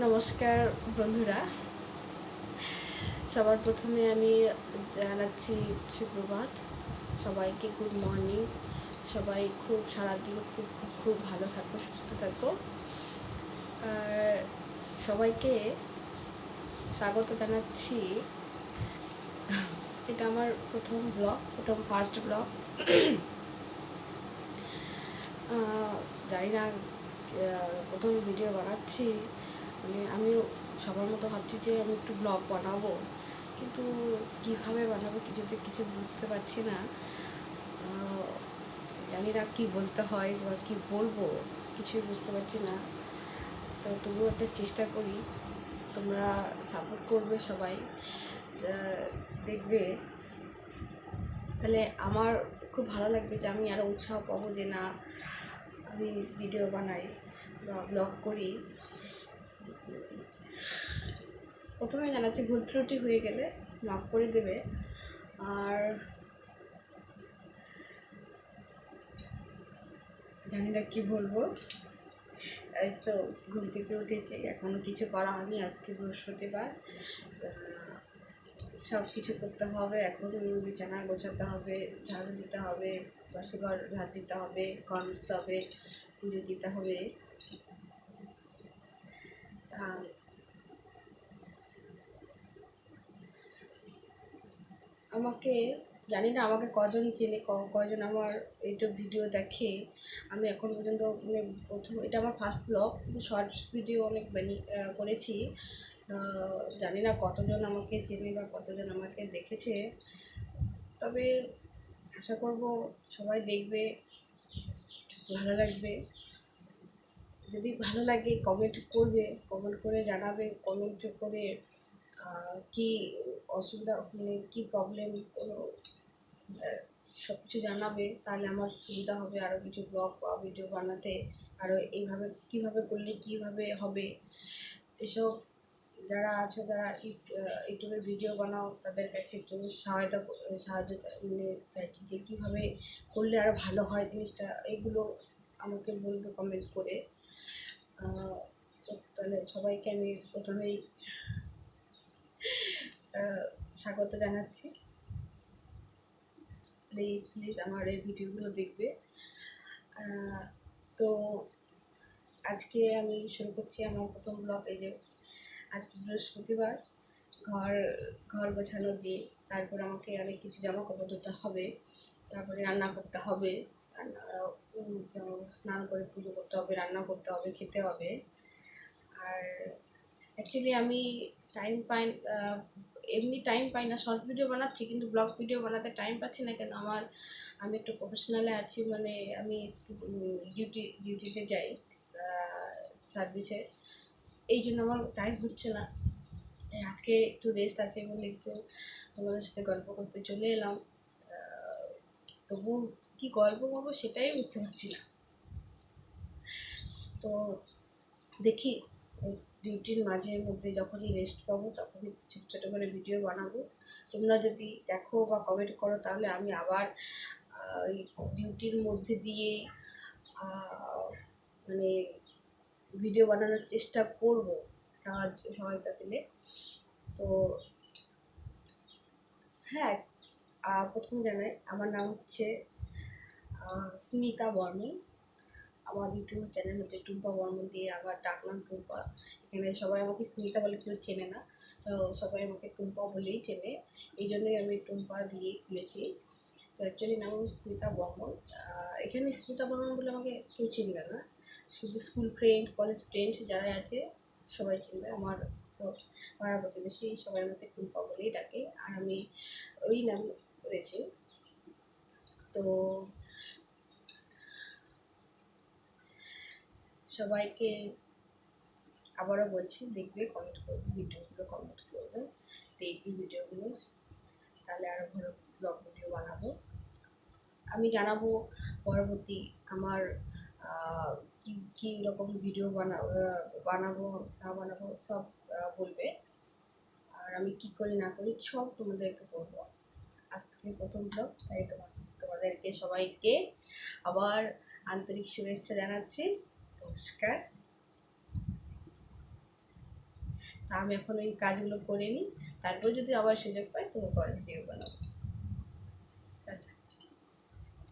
নমস্কার বন্ধুরা। সবার প্রথমে আমি জানাচ্ছি সুপ্রভাত। সবাইকে গুড মর্নিং সবাই খুব সারাদিন খুব খুব খুব ভালো থাকো, সুস্থ থাকো। আর সবাইকে স্বাগত জানাচ্ছি। এটা আমার প্রথম ব্লগ প্রথম ফার্স্ট ব্লগ জানি না প্রথম ভিডিও বানাচ্ছি। মানে আমিও সবার মতো ভাবছি যে আমি একটু ব্লগ বানাবো। কিন্তু কীভাবে বানাবো কিছুতে কিছু বুঝতে পারছি না। জানি না কী বলতে হয় বা কী বলব, কিছুই বুঝতে পারছি না। তো তবুও একটা চেষ্টা করি, তোমরা সাপোর্ট করবে সবাই। দেখবে। তাহলে আমার খুব ভালো লাগবে যে আমি আরও উৎসাহ পাবো যে না, আমি ভিডিও বানাই বা ব্লগ করি। প্রথমে জানাচ্ছি, ভুল ত্রুটি হয়ে গেলে মাফ করে দেবে। আর জানি না কী বলব। এই তো ঘুম থেকে উঠেছি এখনও কিছু করা হয়নি, আজকে বৃহস্পতিবার। সব কিছু করতে হবে, এখন বিছানা গোছাতে হবে, ঝাড়ু দিতে হবে, বাসি ঘর, ঝাড় দিতে হবে, ঘর মুছতে হবে, পুজো দিতে হবে। আমাকে, জানি না আমাকে কজন চেনে কজন আমার এইটা ভিডিও দেখে। আমি এখন পর্যন্ত মানে প্রথম, এটা আমার ফার্স্ট ব্লগ শর্টস ভিডিও অনেক বানি করেছি। জানি না কতজন আমাকে চেনে বা কতজন আমাকে দেখেছে। তবে আশা করব সবাই দেখবে, ভালো লাগবে। যদি ভালো লাগে কমেন্ট করবে কমেন্ট করে জানাবে কমেন্ট করে কি অসুবিধা মানে কী প্রবলেম কোনো সব কিছু জানাবে, তাহলে আমার সুবিধা হবে আরও কিছু ব্লগ বা ভিডিও বানাতে আরও এইভাবে, কীভাবে করলে কীভাবে হবে। এসব যারা আছে, যারা ইউট- ইউটিউবে ভিডিও বানাও, তাদের কাছে একটু সহায়তা সাহায্য মানে চাইছি যে কীভাবে করলে আরও ভালো হয় জিনিসটা, এগুলো আমাকে বলবে কমেন্ট করে। তাহলে সবাইকে আমি প্রথমেই স্বাগত জানাচ্ছি। প্লিজ প্লিজ আমার এই ভিডিওগুলো দেখবে। তো আজকে আমি শুরু করছি আমার প্রথম ব্লগ এই যে আজকে বৃহস্পতিবার, ঘর ঘর গোছানো দিয়ে তারপর আমাকে অনেক কিছু জামা কাপড় ধুতে হবে, তারপরে রান্না করতে হবে। স্নান করে পুজো করতে হবে, রান্না করতে হবে, খেতে হবে। আর অ্যাকচুয়ালি আমি টাইম পাই এমনি টাইম পাই না শর্ট ভিডিও বানাচ্ছি কিন্তু ব্লগ ভিডিও বানাতে টাইম পাচ্ছি না কেন আমার, আমি একটু প্রফেশনালে আছি মানে আমি একটু ডিউটি ডিউটিতে যাই সার্ভিসে এই জন্য আমার টাইম হচ্ছে না। আজকে একটু রেস্ট আছে বলে একটু তোমাদের সাথে গল্প করতে চলে এলাম। তবু কি গল্প করব সেটাই বুঝতে পারছি না। তো দেখি, ওই ডিউটির মাঝে মধ্যে যখনই রেস্ট পাবো তখনই ছোটো ছোটো করে ভিডিও বানাবো। তোমরা যদি দেখো বা কমেন্ট করো তাহলে আমি আবার ওই ডিউটির মধ্যে দিয়ে মানে ভিডিও বানানোর চেষ্টা করব সাহায্য, সহায়তা পেলে। তো হ্যাঁ প্রথমে জানাই আমার নাম হচ্ছে স্মিতা বর্মন। আমার ইউটিউব চ্যানেল হচ্ছে টুম্পা বর্মন দিয়ে আবার ডাকনাম টুম্পা। এখানে সবাই আমাকে স্মিতা বলে কেউ চেনে না, তো সবাই আমাকে টুম্পা বলেই চেনে। এই জন্যই আমি টুম্পা দিয়ে খুলেছি। তো অ্যাকচুয়ালি নাম হলো স্মিতা বর্মন। এখানে স্মিতা বর্মন বলে আমাকে কেউ চিনবে না। শুধু স্কুল ফ্রেন্ড কলেজ ফ্রেন্ড যারা আছে, সবাই চিনবে। আমার তো পাড়া প্রতিবেশী সবাই আমাকে টুম্পা বলেই ডাকে। আর আমি ওই নাম করেছি। তো সবাইকে আবারও বলছি দেখবে কমেন্ট করবে ভিডিওগুলো কমেন্ট করবে দেখবি ভিডিওগুলো। তাহলে আরও ভালো ব্লগ ভিডিও বানাবো। আমি জানাব পরবর্তী আমার কি কী রকম ভিডিও বানা আহ, বানাবো না বানাবো সব বলবে। আর আমি কি করি না করি সব তোমাদেরকে বলব। আজ থেকে প্রথম ব্লগ তাই তোমার তোমাদেরকে সবাইকে আবার আন্তরিক শুভেচ্ছা জানাচ্ছি। তা আমি এখন ওই কাজগুলো করে নিই। তারপর যদি আবার সুযোগ পাই তুমি কল ভিডিও বানাবো।